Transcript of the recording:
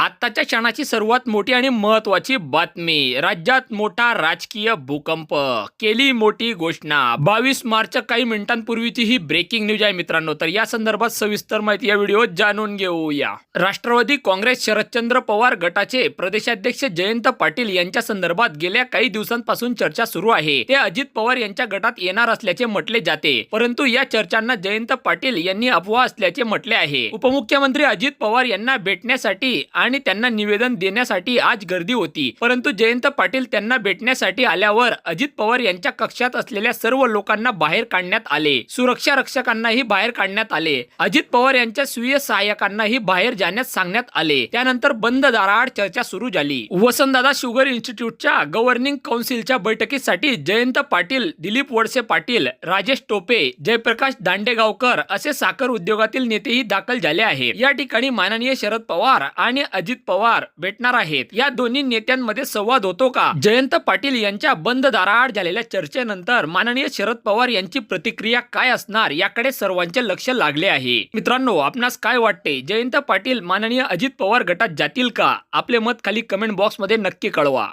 आत्ताच्या क्षणाची सर्वात मोठी आणि महत्वाची बातमी. राज्यात मोठा राजकीय भूकंप. केली मोठी घोषणा. बावीस मार्च काही मिनिटांपूर्वीची ही ब्रेकिंग न्यूज आहे मित्रांनो. तर या संदर्भात सविस्तर माहिती या व्हिडिओ जाणून घेऊया. राष्ट्रवादी काँग्रेस शरदचंद्र पवार गटाचे प्रदेशाध्यक्ष जयंत पाटील यांच्या संदर्भात गेल्या काही दिवसांपासून चर्चा सुरू आहे. ते अजित पवार यांच्या गटात येणार असल्याचे म्हटले जाते. परंतु या चर्चांना जयंत पाटील यांनी अफवा असल्याचे म्हटले आहे. उपमुख्यमंत्री अजित पवार यांना भेटण्यासाठी आणि त्यांना निवेदन देण्यासाठी आज गर्दी होती. परंतु जयंत पाटील त्यांना भेटण्यासाठी आल्यावर अजित पवार यांच्या कक्षात असलेल्या सर्व लोकांना बाहेर काढण्यात आले. सुरक्षा रक्षकांनाही बाहेर काढण्यात आले. अजित पवार यांच्या स्वीय सहाय्यकांनाही बाहेर जाण्यास सांगण्यात आले. त्यानंतर बंद दाराआड चर्चा सुरू झाली. वसंतदादा शुगर इन्स्टिट्यूटच्या गव्हर्निंग काउन्सिलच्या बैठकीसाठी जयंत पाटील दिलीप वडसे पाटील राजेश टोपे जयप्रकाश दांडेगावकर असे साखर उद्योगातील नेतेही दाखल झाले आहेत. या ठिकाणी माननीय शरद पवार आणि अजित पवार भेटणार आहेत. या दोन्ही नेत्यांमध्ये संवाद होतो का? जयंत पाटील यांच्या बंद दाराआड झालेल्या चर्चेनंतर माननीय शरद पवार यांची प्रतिक्रिया काय असणार याकडे सर्वांचे लक्ष लागले आहे. मित्रांनो आपणास काय वाटते? जयंत पाटील माननीय अजित पवार गटात जातील का? आपले मत खाली कमेंट बॉक्समध्ये नक्की कळवा.